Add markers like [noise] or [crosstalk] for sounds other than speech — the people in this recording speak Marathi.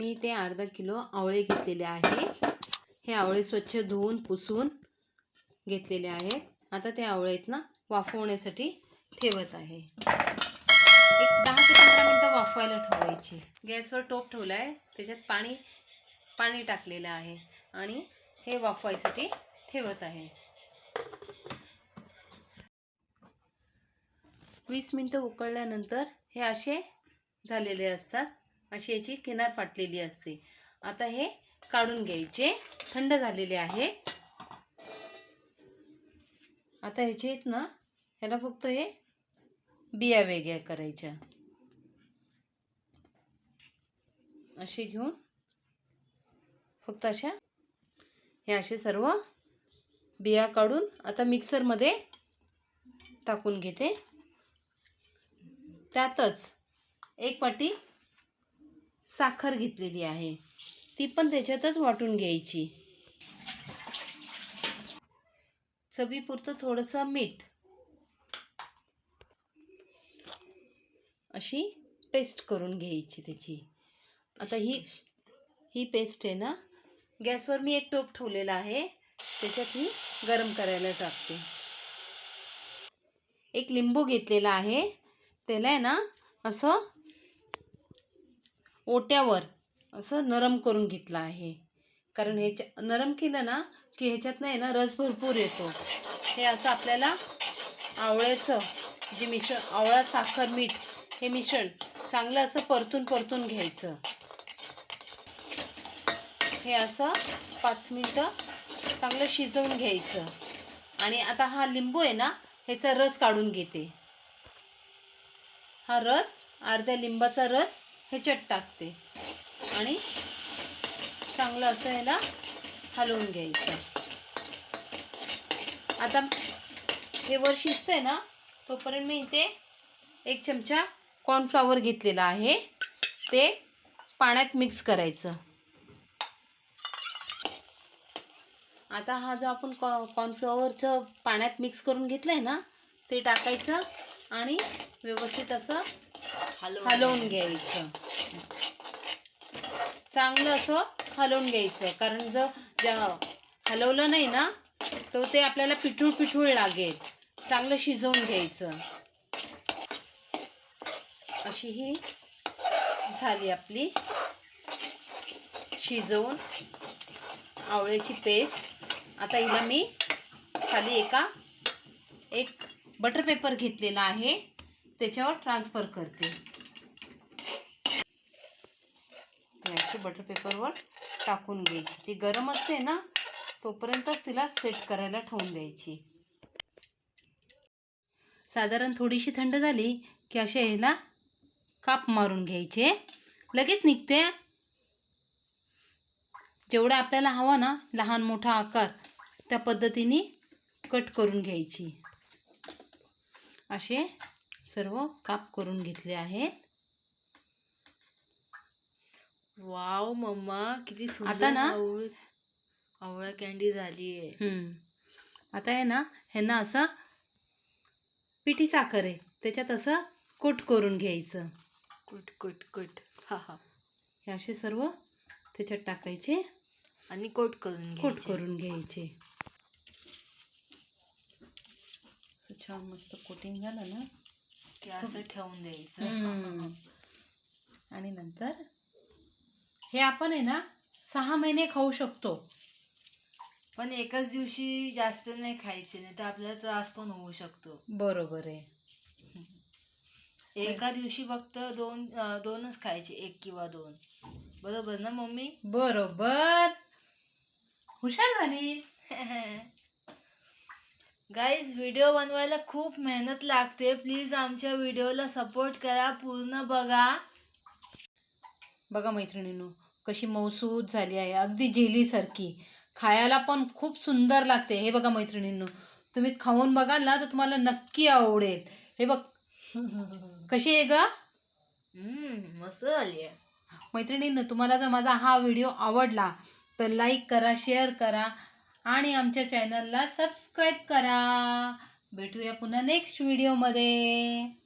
मी इथे अर्धा किलो आवळे घेतलेले आहे. हे आवळे स्वच्छ धुवून पुसून घेतलेले आहेत आता ते आवळे आहेत ना वाफवण्यासाठी ठेवत आहे. एक दहा ते पंधरा मिनटं वाफवायला ठेवायची. गॅसवर टोप ठेवला आहे त्याच्यात पाणी पाणी टाकलेलं आहे. आणि हे वाफवायसाठी ठेवत आहे. वीस मिनटं उकळल्यानंतर हे असे झालेले असतात. अशी याची किनार फाटलेली असते. आता हे काढून घ्यायचे. थंड झालेले आहे. आता ह्याचे आहेत ना ह्याला फक्त हे बिया वेगळ्या करायच्या. असे घेऊन फक्त अशा हे असे सर्व बिया काढून आता मिक्सरमध्ये टाकून घेते. त्यातच एक वाटी साखर घेतलेली आहे. ती पण त्याच्यातच वाटून घ्यायची. चवीपुरतं थोडंसं मीठ. अशी पेस्ट करून घ्यायची त्याची. आता ही ही पेस्ट आहे ना गॅसवर मी एक टोप ठेवलेला आहे. त्याच्यात मी गरम करायला टाकते. एक लिंबू घेतलेला आहे. त्याला आहे ना असं ओट्यावर असं नरम करून घेतलं आहे. कारण ह्याच्या नरम केलं ना की ह्याच्यात नाही ना रस भरपूर येतो. हे असं आपल्याला आवळ्याचं जे मिश्रण आवळा साखर मीठ हे मिश्रण चांगलं असं परतून परतून घ्यायचं. हे असं पाच मिनटं चांगलं शिजवून घ्यायचं. आणि आता हा लिंबू आहे ना ह्याचा रस काढून घेते. हा रस अर्ध्या लिंबाचा रस ह्याच्यात टाकते. आणि चांगलं असं ह्याला हलवून घ्यायचं. आता हे वर शिजतंय ना तोपर्यंत मी इथे एक चमचा कॉर्नफ्लॉवर घेतलेला आहे. ते पाण्यात मिक्स करायचं. आता हा जो आपण कॉ कॉर्नफ्लॉवरचं पाण्यात मिक्स करून घेतलं आहे ना ते टाकायचं आणि व्यवस्थित असं हलवून घ्यायचं. चांगलं असं हलवून घ्यायचं. कारण जर ज्या हलवलं नाही ना तर ते आपल्याला पिठूळ पिठूळ लागेल. चांगलं शिजवून घ्यायचं. अशी ही झाली आपली शिजवून आवळ्याची पेस्ट. आता हिला मी खाली एका एक बटर पेपर घेतलेला आहे. त्याच्यावर ट्रान्सफर करते. हे अशी बटर पेपरवर टाकून घ्यायची. ती गरम असते ना तोपर्यंतच तिला सेट करायला ठेवून द्यायची. साधारण थोडीशी थंड झाली की अशा ह्याला काप मारून घ्यायचे. लगेच निघते. जेवढा आपल्याला हवा ना लहान मोठा आकार त्या पद्धतीने कट करून घ्यायची. असे सर्व काप करून घेतले आहेत. वाव मम्मा किती सुंदर ना- आवळ आवळा कॅन्डी झाली आहे हम्म. आता आहे ना ह्यांना असं पिठी साखर आहे. त्याच्यात असं कोट करून घ्यायचं. कुट कुट कुट. हा हा. हे असे सर्व त्याच्यात टाकायचे. आणि कोट करून कोट घ्यायचे. करून घ्यायचे. असं छान मस्त कोटिंग झालं ना. की असं ठेवून द्यायचं. हम्म. आणि नंतर? हे आपण आहे ना सहा महिने खाऊ शकतो. पण एकाच दिवशी जास्त नाही खायचे नाही तर आपल्याला त्रास पण होऊ शकतो. बरोबर आहे. एका दिवशी फक्त दोन अं, दोनच खायचे एक किंवा दोन. बरोबर ना मम्मी? बरोबर. हुशार झाली. [laughs] गाईज व्हिडिओ बनवायला खूप मेहनत लागते. प्लीज आमच्या व्हिडिओला सपोर्ट करा. पूर्ण बघा. बघा मैत्रिणींनो कशी मौसूद झाली आहे अगदी जेलीसारखी. खायला पण खूप सुंदर लागते. हे बघा मैत्रिणींनो तुम्ही खाऊन बघाल ना तर तुम्हाला नक्की आवडेल. हे बघ कशी आहे ग? मस्त झाली आहे. मैत्रिणींनो तुम्हाला जर माझा हा व्हिडिओ आवडला तर लाईक करा शेअर करा आणि आमच्या चॅनलला सबस्क्राईब करा. भेटूया पुन्हा नेक्स्ट व्हिडिओमध्ये.